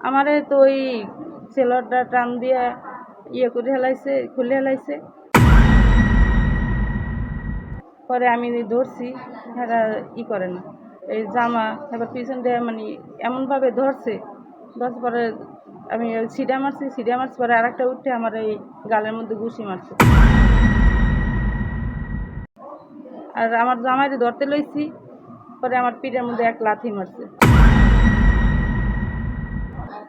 আমারে তো ওই সেলরটা টান দিয়ে ইয়ে করে হেলাইছে, খুলে হেলাইছে। পরে আমি ধরছি এরা ই করে না। এই জামা এবার পিছন দিয়ে মানে এমনভাবে ধরছে ধরছে পরে আমি সিডা মারছি সিডা মারছি পরে আরেকটা উঠে আমার এই গালের মধ্যে ঘুষি মারছে। আর আমার জামাইরে ধরতে লইছি, পরে আমার পিঠের মধ্যে এক লাথি মারছে।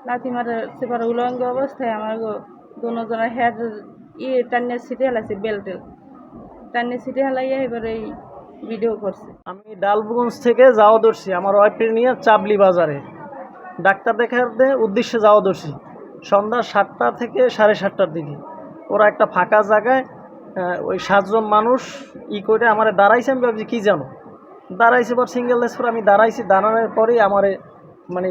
লাথি মারে সে উলঙ্গ অবস্থায় আমার দুজনের হেড ইয়ে টানিয়ে ছিটে হেলাইছে বেল্টের টানিয়ে ছিটে হেলাইয়া এবার এই ভিডিও করছে। আমি ডালবগঞ্জ থেকে যাওয়া দর্শি আমার ওয়াইফের নিয়ে চাবলি বাজারে। ডাক্তার দেখাতে উদ্দেশ্যে যাওয়া দর্শি সন্ধ্যা সাতটা থেকে সাড়ে সাতটার দিকে। ওরা একটা ফাঁকা জায়গায় ওই সাতজন মানুষ ই করে আমার দাঁড়াইছে, আমি ভাবছি কী জানো? দাঁড়াইছে পর সিঙ্গেল ডেস পরে আমি দাঁড়াইছি, দাঁড়ানোর পরেই আমার মানে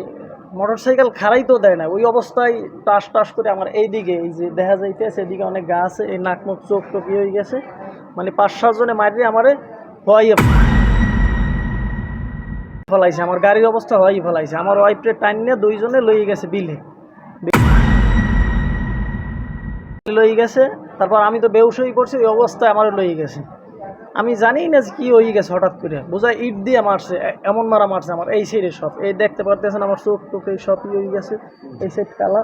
মোটর সাইকেল খাড়াই তো দেয় না। ওই অবস্থায় টাস টাস করে আমার এই দিকে এই যে দেখা যাইতেছে এদিকে অনেক গা আছে, এই নাক মুখ চোখ টোক ইয়ে হয়ে গেছে। মানে পাঁচ সাতজনে মারি আমারে ভয় ফলাইছে, আমার গাড়ির অবস্থা হয়ই ফলাইছে। আমার ওয়াইফরে টাইম নিয়ে দুইজনে লই গেছে বিলে। লই গেছে, তারপর আমি তো বেউস হয়ে পড়ছি, ওই অবস্থায় আমার লই গেছে। আমি জানি না যে কী হয়ে গেছে হঠাৎ করে। বোঝা ইট দিয়ে মারছে এমন মারা মারছে আমার এই সাইডে সব। এই দেখতে পারতেছেন আমার চোখ টোক এই সব ই হয়ে গেছে, এই সাইড কালা।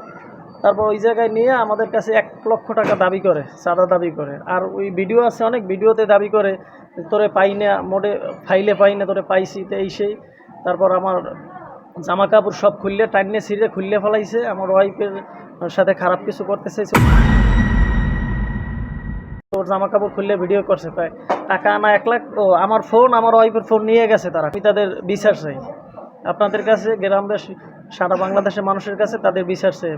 তারপর ওই জায়গায় নিয়ে আমাদের কাছে এক লক্ষ টাকা দাবি করে চাঁদা দাবি করে। আর ওই ভিডিও আছে অনেক ভিডিওতে দাবি করে, তোরে পাই না মোডে ফাইলে পাই না, তোরে পাইছি, তো এই সেই। তারপর আমার জামা কাপড় সব খুললে, টাইনে ছিঁড়ে খুললে ফেলাইছে, আমার ওয়াইফের সাথে খারাপ কিছু করতে চাইছে। ওর জামা কাপড় খুললে ভিডিও করছে প্রায় টাকা আনা এক লাখ? ও, আমার ফোন আমার ওয়াইফের ফোন নিয়ে গেছে তারা, আমি তাদের বিচার চাই। আপনাদের কাছে, গ্রামবাসী, সারা বাংলাদেশের মানুষের কাছে তাদের বিচার চাই